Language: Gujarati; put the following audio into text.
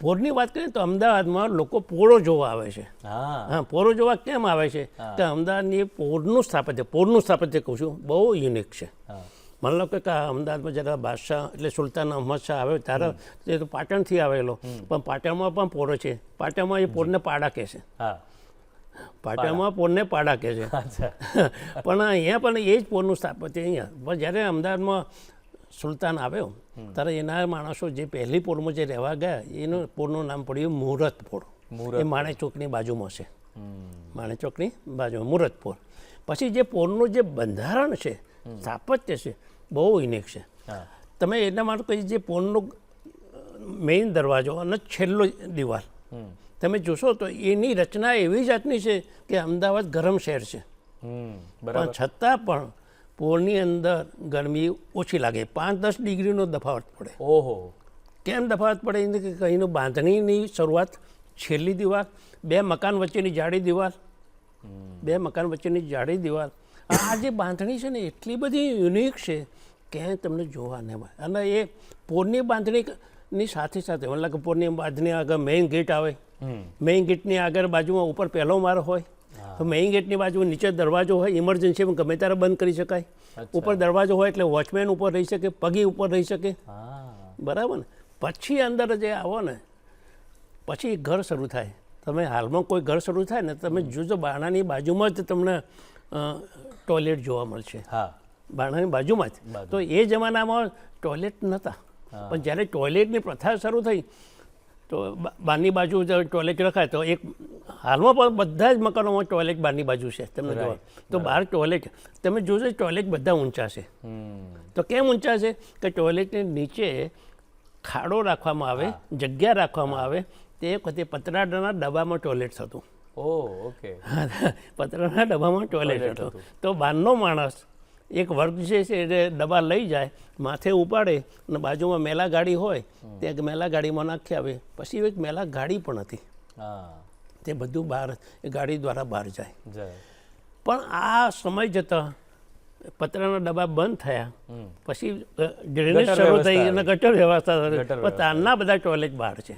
પોરની વાત કરીએ તો અમદાવાદમાં લોકો પોળો જોવા આવે છે. હા. પોરો જોવા કેમ આવે છે? કે અમદાવાદની પોરનું સ્થાપત્ય પોરનું સ્થાપત્ય કહું છું બહુ યુનિક છે. માની લો કે અમદાવાદમાં જ્યારે બાદશાહ એટલે સુલતાન અહમદ શાહ આવ્યો ત્યારે તે તો પાટણથી આવેલો પણ પાટણમાં પણ પોરો છે. પાટણમાં એ પોરને પાડા કહે છે. હા. પાટણમાં પોરને પાડા કહે છે. પણ અહીંયા પણ એ જ પોરનું સ્થાપત્ય અહીંયા. પણ જ્યારે અમદાવાદમાં સુલતાન આવ્યો ત્યારે એના માણસો જે પહેલી પોરમાં જે રહેવા ગયા એનું પોરનું નામ પડ્યું મુહૂર્ત એ માણેક ચોકની બાજુમાં છે. માણેચોકની ચોકની બાજુમાં મુહૂર્ત પછી જે પોરનું જે બંધારણ છે સ્થાપત્ય છે બહુ યુનિક છે. તમે એના માટે કહી જે પોરનો મેઇન દરવાજો અને છેલ્લો દિવાલ તમે જોશો તો એની રચના એવી જાતની છે કે અમદાવાદ ગરમ શહેર છે. પણ છતાં પણ પોળની અંદર ગરમી ઓછી લાગે. પાંચ દસ ડિગ્રીનો તફાવત પડે. ઓહો. કેમ તફાવત પડે? એને કે કહીનું બાંધણીની શરૂઆત છેલ્લી દિવાલ બે મકાન વચ્ચેની જાડી દિવાલ બે મકાન વચ્ચેની જાડી દિવાલ. આ જે બાંધણી છે ને એટલી બધી યુનિક છે ક્યાંય તમને જોવા નહીં મળે. અને એ પોરની બાંધણીની સાથે સાથે મતલબ કે પોરની બાંધણી આગળ મેઇન ગેટ આવે. મેઇન ગેટની આગળ બાજુમાં ઉપર પહેલો માળ હોય. તો મેઇન ગેટની બાજુ નીચે દરવાજો હોય ઇમરજન્સી ગમે ત્યારે બંધ કરી શકાય. ઉપર દરવાજો હોય એટલે વોચમેન ઉપર રહી શકે પગી ઉપર રહી શકે. હા. બરાબર ને? પછી અંદર જે આવો ને પછી ઘર શરૂ થાય. તમે હાલમાં કોઈ ઘર શરૂ થાય ને તમે જોજો બારણાની બાજુમાં જ તમને ટોયલેટ જોવા મળશે. હા. બારણાની બાજુમાં જ. તો એ જમાનામાં ટોયલેટ નહોતા પણ જ્યારે ટોયલેટની પ્રથા શરૂ થઈ તો બારની બાજુ ટોયલેટ રખાય તો એક હાલમાં પણ બધા જ મકાનોમાં ટોયલેટ બહારની બાજુ છે તમને જોવા. તો બહાર ટોયલેટ તમે જોશો ટોયલેટ બધા ઊંચા છે. તો કેમ ઊંચા છે? કે ટોયલેટની નીચે ખાડો રાખવામાં આવે જગ્યા રાખવામાં આવે તે વખતે પતરાડાના ડબ્બામાં ટોયલેટ થતું. ઓકે. પતરાના ડબ્બામાં ટોયલેટ હતું. તો બહારનો માણસ એક વર્ગ જે છે એ ડબ્બા લઈ જાય માથે ઉપાડે અને બાજુમાં મેલા ગાડી હોય ત્યાં મેલા ગાડીમાં નાખી આવે. પછી એક મેલા ગાડી પણ હતી. તે બધું બહાર એ ગાડી દ્વારા બહાર જાય. પણ આ સમય જતાં પતરાના ડબ્બા બંધ થયા. પછી ડ્રેનેજ શરૂ થઈ અને ગટર વ્યવસ્થા થઈ પણ તારના બધા ટોયલેટ બહાર છે.